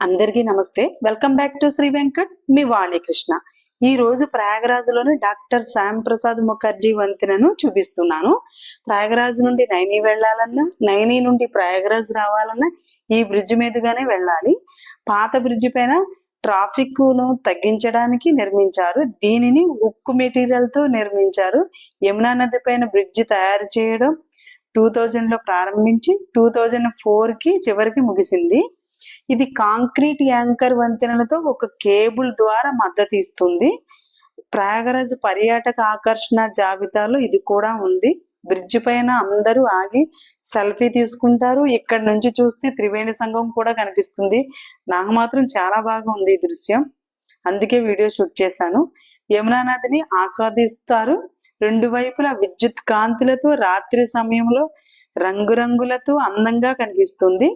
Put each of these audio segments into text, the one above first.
అందరికీ నమస్తే. Welcome back to Sri Venkat మీ వాణికృష్ణ ఈ రోజు ప్రయాగరాజ్లోని డాక్టర్ శ్యామ్ ప్రసాద్ ముఖర్జీ వంతెనను చూపిస్తున్నాను. ప్రయాగరాజ్ నుండి నైని వెళ్ళాలన్నా నైని నుండి ప్రయాగరాజ్ రావాలన్నా ఈ బ్రిడ్జ్ మీదుగానే వెళ్ళాలి. పాత బ్రిడ్జ్ పైన ట్రాఫిక్ను తగ్గించడానికి నిర్మించారు. దీనిని ఉక్కు మెటీరియల్తో నిర్మించారు. యమునా నది పైన బ్రిడ్జ్ తయారు చేయడం టూ థౌజండ్లో ప్రారంభించి టూ థౌజండ్ ఫోర్కి చివరికి ముగిసింది. ఇది కాంక్రీట్ యాంకర్ వంతెనలతో ఒక కేబుల్ ద్వారా మద్దతు ఇస్తుంది. ప్రయాగరాజ్ పర్యాటక ఆకర్షణ జాబితాలో ఇది కూడా ఉంది. బ్రిడ్జ్ పైన అందరూ ఆగి సెల్ఫీ తీసుకుంటారు. ఇక్కడ నుంచి చూస్తే త్రివేణి సంఘం కూడా కనిపిస్తుంది. నాకు మాత్రం చాలా బాగా ఉంది ఈ దృశ్యం. అందుకే వీడియో షూట్ చేశాను. యమునా నదిని ఆస్వాదిస్తారు. రెండు వైపులా విద్యుత్ కాంతులతో రాత్రి సమయంలో రంగురంగులతో అందంగా కనిపిస్తుంది.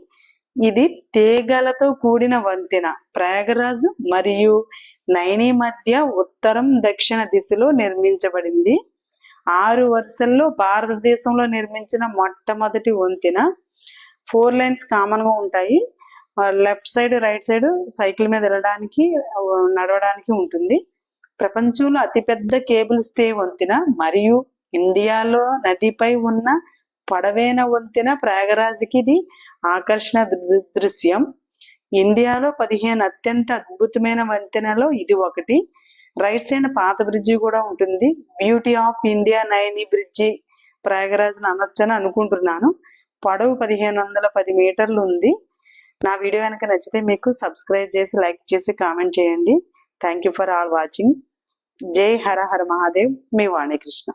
ఇది తీగలతో కూడిన వంతెన. ప్రయాగరాజ్ మరియు నైని మధ్య ఉత్తరం దక్షిణ దిశలో నిర్మించబడింది. ఆరు వరుసల్లో భారతదేశంలో నిర్మించిన మొట్టమొదటి వంతెన. ఫోర్ లైన్స్ కామన్గా ఉంటాయి. Left side right side cycle మీద వెళ్ళడానికి నడవడానికి ఉంటుంది. ప్రపంచంలో అతిపెద్ద కేబుల్ స్టే వంతెన మరియు ఇండియాలో నదిపై ఉన్న పడవేన వంతెన ప్రయాగరాజ్కి ఇది ఆకర్షణ దృశ్యం. ఇండియాలో పదిహేను అత్యంత అద్భుతమైన వంతెనలో ఇది ఒకటి. రైట్ సైడ్ పాత బ్రిడ్జి కూడా ఉంటుంది. Beauty of India Naini bridge Prayagraj అనొచ్చని అనుకుంటున్నాను. పొడవు పదిహేను వందల పది మీటర్లు ఉంది. నా వీడియో కనుక నచ్చితే మీకు సబ్స్క్రైబ్ చేసి లైక్ చేసి కామెంట్ చేయండి. Thank you for all watching. జై హర హర మహాదేవ్. మీ వాణికృష్ణ.